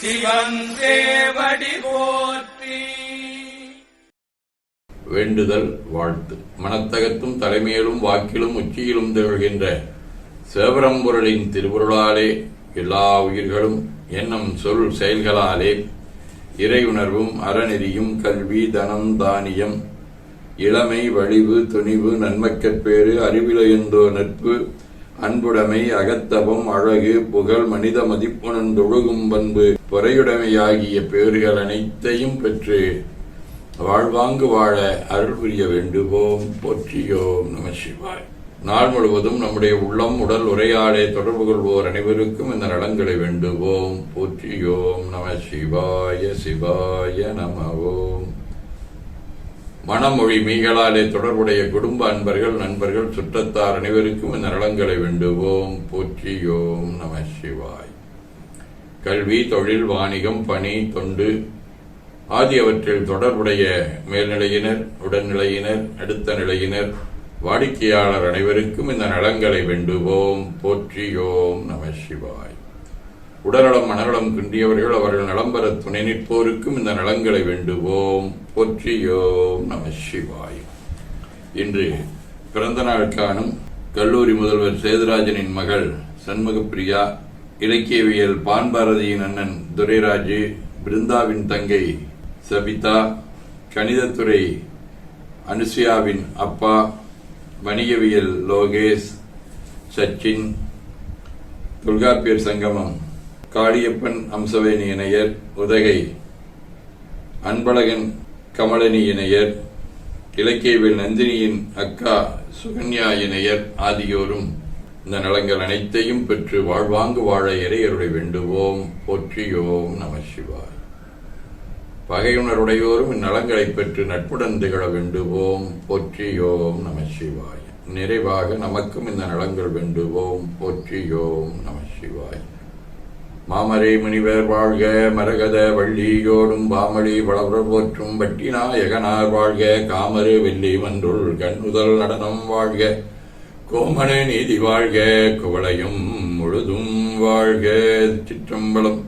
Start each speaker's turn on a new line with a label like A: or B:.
A: சிவன் போற்றி.
B: வேண்டுதல் வாழ்த்து. மனத்தகத்தும் தலைமையிலும் வாக்கிலும் உச்சியிலும் திகழ்கின்ற சேவரம்பொருளின் திருவுருளாலே எல்லா உயிர்களும் எண்ணம் சொல் செயல்களாலே இறையுணர்வும் அறநெறியும் கல்வி தனம் தானியம் இளமை வலிவு துணிவு நன்மக்கற்பேறு அறிவிலையந்தோ நட்பு அன்புடைமை அகத்தவம் அழகு புகழ் மனித மதிப்புணர்ந்தொழுகும் பண்பு பொறையுடைமையாகிய பேறுகள் அனைத்தையும் பெற்று வாழ்வாங்கு வாழ அருள் புரிய வேண்டுவோம். போற்றியோம் நம சிவாய். நாள் முழுவதும் நம்முடைய உள்ளம் உடல் உரையாடை தொடர்பு கொள்வோர் அனைவருக்கும் இந்த நலன்களை வேண்டுவோம். போற்றியோம் நம சிவாய சிவாய நம ஓம். மனமொழி மீகளாலே தொடர்புடைய குடும்ப அன்பர்கள் நண்பர்கள் சுற்றத்தார் அனைவருக்கும் இந்த நலங்களை வேண்டுவோம். போற்றியோம் நம சிவாய். கல்வி தொழில் வாணிகம் பணி தொண்டு ஆகியவற்றில் தொடர்புடைய மேல்நிலையினர் உடல்நிலையினர் அடுத்த நிலையினர் வாடிக்கையாளர் அனைவருக்கும் இந்த நலங்களை வேண்டுவோம். போற்றியோம் நம சிவாய். உடல்நலம் மனநலம் குன்றியவர்கள் அவர்கள் நலம் பெற துணை நிற்போருக்கும் இந்த நலன்களை வேண்டுவோம். போற்றியோம் நம சிவாய். இன்று பிறந்த நாள் காணும் கல்லூரி முதல்வர் சேதுராஜனின் மகள் சண்முகப்பிரியா இலக்கியவியல் பான்பாரதியின் அண்ணன் துரைராஜு பிருந்தாவின் தங்கை சபிதா கணிதத்துறை அனுசுயாவின் அப்பா வணிகவியல் லோகேஷ் சச்சின் தொல்காப்பியர் சங்கமம் காளியப்பன் அம்சவேணி இணையர் உதகை அன்பழகன் கமலனி இணையர் இலக்கியவில் நந்தினியின் அக்கா சுகன்யா இணையர் ஆகியோரும் இந்த நலங்கள் அனைத்தையும் பெற்று வாழ்வாங்கு வாழ இறையருடைய வேண்டுவோம் போற்றியோம் நம சிவாய். பகையுணருடையோரும் இந்நலங்களைப் பெற்று நட்புடன் திகழ வேண்டுவோம் போற்றியோம் நம சிவாய். நிறைவாக நமக்கும் இந்த நலங்கள் வேண்டுவோம் போற்றியோம் நம சிவாய். மாமரை முனிவர் வாழ்க மரகத வள்ளியோடும் பாமளி வளவர் போற்றும் வட்டிநாயகனார் வாழ்க காமரு வெள்ளி மன்றுள் கண்ணுதல் நடனம் வாழ்க. கோமண நீதி வாழ்க குவளையும் முழுதும் வாழ்க சிற்றம்பலம்